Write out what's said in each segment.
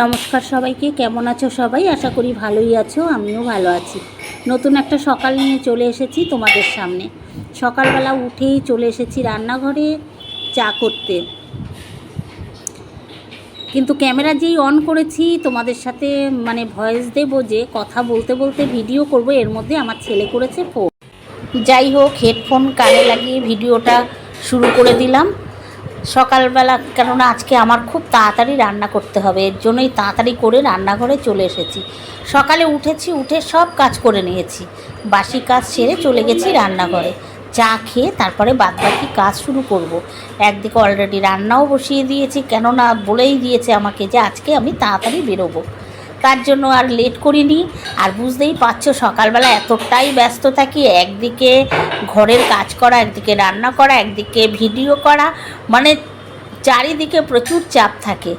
নমস্কার সবাইকে, কেমন আছো সবাই? আশা করি ভালোই আছো, আমিও ভালো আছি। নতুন একটা সকাল নিয়ে চলে এসেছি তোমাদের সামনে। সকালবেলা উঠেই চলে এসেছি রান্নাঘরে চা করতে। কিন্তু ক্যামেরা যেই অন করেছি, তোমাদের সাথে মানে ভয়েস দেবো যে, কথা বলতে বলতে ভিডিও করব, এর মধ্যে আমার ছেলে করেছে ফোন। যাই হোক, হেডফোন কানে লাগিয়ে ভিডিওটা শুরু করে দিলাম। সকালবেলা, কেননা আজকে আমার খুব তাড়াতাড়ি রান্না করতে হবে, এর জন্যই তাড়াতাড়ি করে রান্নাঘরে চলে এসেছি। সকালে উঠেছি, উঠে সব কাজ করে নিয়েছি। বাসি কাজ সেরে চলে গেছি রান্নাঘরে। চা খেয়ে তারপরে বাদবাকি কাজ শুরু করব। একদিকে অলরেডি রান্নাও বসিয়ে দিয়েছি, কেননা বলেই দিয়েছে আমাকে যে আজকে আমি তাড়াতাড়ি বেরোবো। তার জন্য আর লেট করিনি। আর বুঝতেই পারছ, সকালবেলা এতটাই ব্যস্ত থাকি, একদিকে ঘরের কাজ করা, একদিকে রান্না করা, একদিকে ভিডিও করা মানে চারিদিকে প্রচুর চাপ থাকে।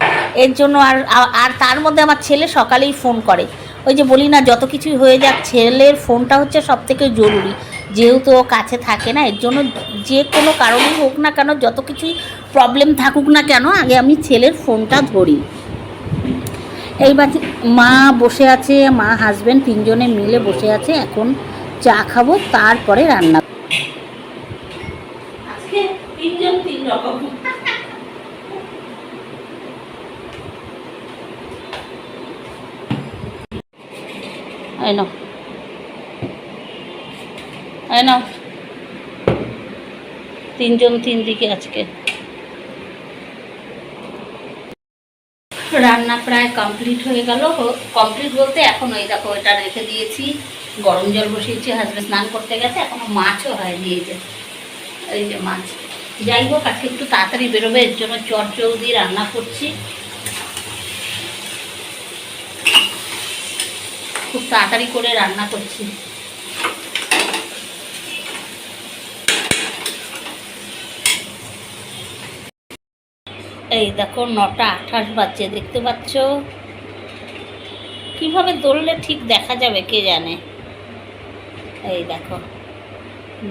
এর জন্য আর আর তার মধ্যে আমার ছেলে সকালেই ফোন করে। ওই যে বলি না, যত কিছুই হয়ে যাক, ছেলের ফোনটা হচ্ছে সব থেকে জরুরি। যেহেতু ও কাছে থাকে না, এর জন্য যে কোনো কারণেই হোক না কেন, যত কিছুই প্রবলেম থাকুক না কেন, আগে আমি ছেলের ফোনটা ধরি। এইবার মা বসে আছে, মা হাজব্যান্ড তিনজনে মিলে বসে আছে, এখন চা খাব, তারপরে রান্না এই এই তিনজন তিন দিকে আজকে। রান্না প্রায় কমপ্লিট হয়ে গেল। কমপ্লিট বলতে এখন ওই দেখো, এটা রেখে দিয়েছি। গরম জল বসিয়েছি হাজবেন্ড স্নান করতে গেছে, এখনও মাছও হয়নি এই যে এই যে মাছ। যাই হোক, আজকে একটু তাড়াতাড়ি বেরোবে, এর জন্য চট জলদি রান্না করছি। খুব তাড়াতাড়ি করে রান্না করছি। এই দেখো নটা আঠাশ বাজছে, দেখতে পাচ্ছ? কীভাবে দৌড়লে ঠিক দেখা যাবে কে জানে? এই দেখো,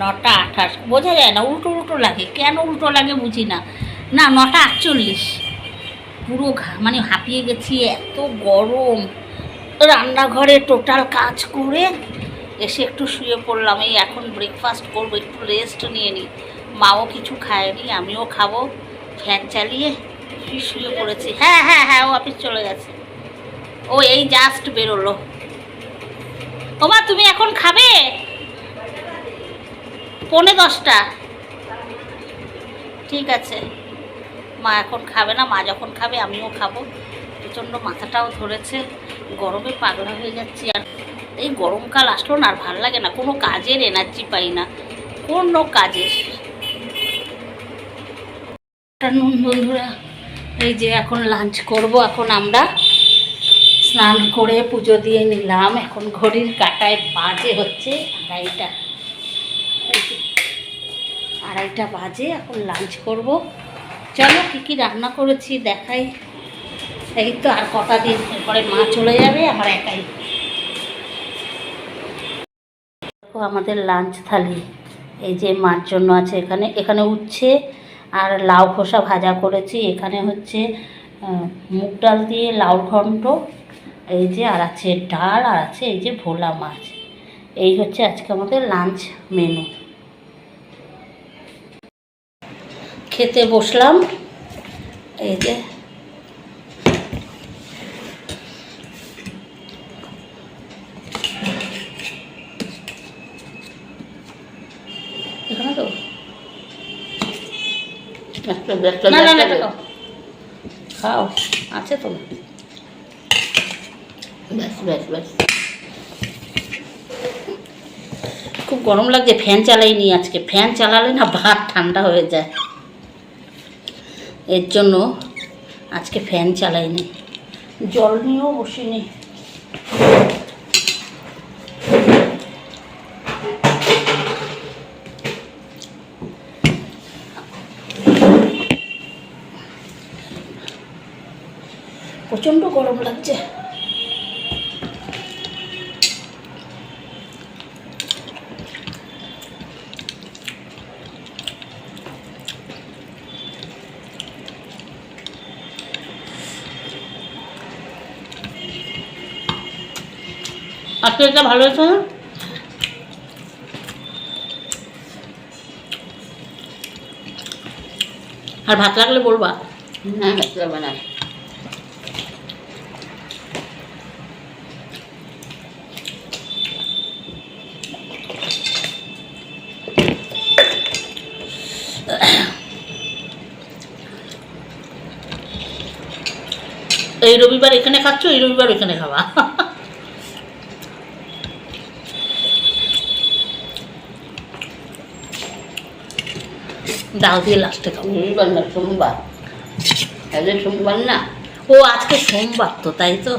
নটা আঠাশ, বোঝা যায় না, উল্টো উল্টো লাগে, কেন উল্টো লাগে বুঝি না। না, নটা আটচল্লিশ। পুরো মানে হাঁপিয়ে গেছি, এত গরম। রান্নাঘরে টোটাল কাজ করে এসে একটু শুয়ে পড়লাম, এই এখন ব্রেকফাস্ট করব, একটু রেস্ট নিয়ে নিই। মাও কিছু খায়নি, আমিও খাব, ফ্যান চালিয়ে শুয়ে পড়েছি। হ্যাঁ হ্যাঁ হ্যাঁ ও অফিস চলে গেছে। ও এই জাস্ট বেরোলো। ওমা, তুমি এখন খাবে? পৌনে দশটা। ঠিক আছে। মা এখন খাবে না, মা যখন খাবে আমিও খাব। প্রচণ্ড মাথাটাও ধরেছে, গরমে পাগলা হয়ে যাচ্ছি। আর এই গরমকাল আসলো না, আর ভালো লাগে না, কোনো কাজের এনার্জি পাই না, কোনো কাজের। নুন বন্ধুরা এই যে এখন লাঞ্চ করব, এখন আমরা স্নান করে পুজো দিয়ে নিলাম। এখন ঘড়ির কাটায় বাজে হচ্ছে আড়াইটা। আড়াইটা বাজে, এখন লাঞ্চ করব। চলো কী কী রান্না করেছি দেখাই। এই তো আর কটা দিন এরপরে মা চলে যাবে, আমার একাই। আমাদের লাঞ্চ থালি। এই যে মার জন্য আছে এখানে। এখানে উচ্ছে আর লাউ খোসা ভাজা করেছি। এখানে হচ্ছে মুগ ডাল দিয়ে লাউ ঘন্ট, এই যে, আর আছে ডাল, আর আছে এই যে ভোলা মাছ। এই হচ্ছে আজকে আমাদের লাঞ্চ মেনু খেতে বসলাম। এই যে, এখানে তো না না না খাও। খাও। আছে তো। ব্যাস ব্যাস ব্যাস। খুব গরম লাগছে ফ্যান চালাইনি আজকে। ফ্যান চালালে না ভাত ঠান্ডা হয়ে যায়। এর জন্য আজকে ফ্যান চালাইনি। জল নিয়েও বসিনি। প্রচণ্ড গরম লাগছে। আজকে এটা ভালো হয়েছে আর ভাত লাগলে বলবা? না ভাত লাগবে না। এই রবিবার এখানে খাচ্ছ এই রবিবার এখানে খাওয়া ডাল দিয়ে লাস্টে খাব। রবিবার না সোমবার। সোমবার না? ও আজকে সোমবার তো তাই তো।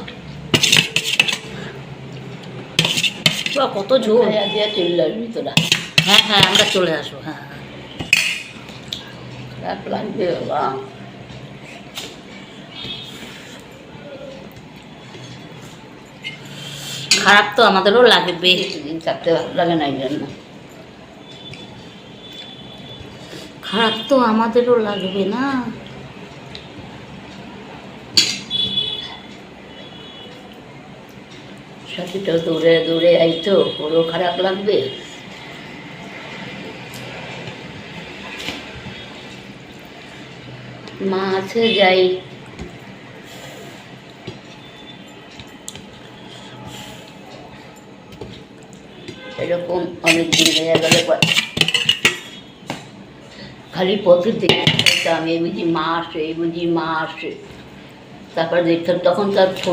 কত ঝোল। খাইয়া দিয়া চলে আসবি তোরা হ্যাঁ হ্যাঁ আমরা চলে আসব হ্যাঁ। হ্যাঁ। লাগবে বাবা খারাপ তো আমাদেরও লাগবে। বেশিদিন থাকতে লাগে না এই জন্য খারাপ তো আমাদেরও লাগবে না। সাথীটা দৌড়ে দৌড়ে আইতো ওরও খারাপ লাগবে। মা আছে যাই। এরকম অনেক দিন হয়ে গেলে খালি পথে দেখতাম এই বুঝি মা আসে, এই বুঝি মা আসে। তারপর দেখতাম তখন তার ফোন